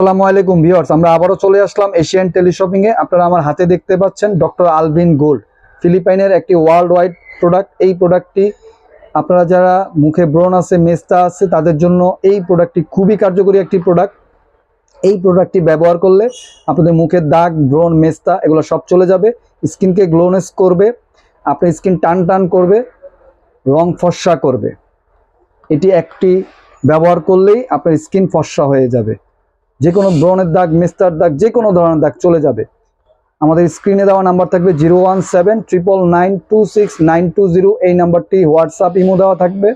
আসসালামু আলাইকুম ভিউয়ার্স, আমরা আবারও চলে আসলাম এশিয়ান টেলিশপিং এ। আপনারা আমার হাতে দেখতে পাচ্ছেন ডক্টর আলভিন গোল্ড, ফিলিপাইনের একটি ওয়ার্ল্ড ওয়াইড প্রোডাক্ট এই প্রোডাক্টটি আপনারা যারা মুখে ব্রণ আছে, মেস্তা আছে, তাদের জন্য এই প্রোডাক্টটি খুবই কার্যকরী একটি প্রোডাক্ট এই প্রোডাক্টটি ব্যবহার করলে আপনাদের মুখের দাগ, ব্রণ, মেস্তা এগুলো সব চলে যাবে। স্কিনকে গ্লোনেস করবে, আপনার স্কিন টান টান করবে, রং ফর্সা করবে। এটি একটি ব্যবহার করলেই আপনার স্কিন ফর্সা হয়ে যাবে। যে কোনো ব্রণের দাগ মেস্তার দাগ যে কোনো ধরনের দাগ চলে যাবে। আমাদের স্ক্রিনে দেওয়া নাম্বার থাকবে zero one seven triple nine two six nine two zero. এই নাম্বারটি হোয়াটসঅ্যাপ ইমো দেওয়া থাকবে।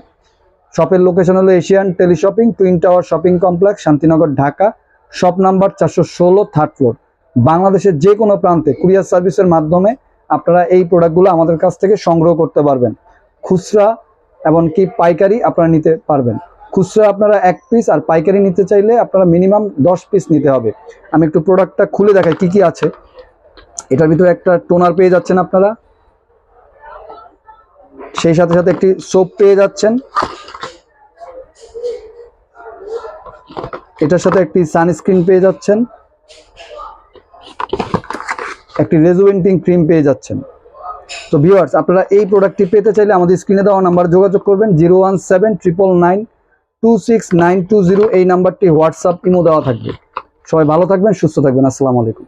শপের লোকেশন হলো Asian teleshopping, twin tower shopping complex, Shantinagar, Dhaka. Shop number চারশো ষোলো, থার্ড ফ্লোর। বাংলাদেশের যে কোনো প্রান্তে কুরিয়ার সার্ভিসের মাধ্যমে আপনারা এই প্রোডাক্টগুলো আমাদের কাছ থেকে সংগ্রহ করতে পারবেন। খুচরা এমনকি পাইকারি আপনারা নিতে পারবেন। খুচরা আপনারা এক পিস আর পাইকারি নিতে চাইলে আপনারা মিনিমাম দশ পিস নিতে হবে। আমি একটু প্রোডাক্টটা খুলে দেখাই কি কি আছে। এটার ভিতরে একটা টোনার পেয়ে যাচ্ছেন আপনারা। সেই সাথে সাথে একটি সোপ পেয়ে যাচ্ছেন। এটার সাথে একটি সানস্ক্রিন পেয়ে যাচ্ছেন। একটি রেজুয়েন্টিং ক্রিম পেয়ে যাচ্ছেন। তো ভিউয়ার্স আপনারা এই প্রোডাক্টটি পেতে চাইলে আমাদের স্ক্রিনে দেওয়া নাম্বার যোগাযোগ করবেন zero one seven triple nine two six nine two zero এই নাম্বারটি হোয়াটসঅ্যাপ ইমো দেওয়া থাকবে। সবাই ভালো থাকবেন, সুস্থ থাকবেন। আসসালামু আলাইকুম।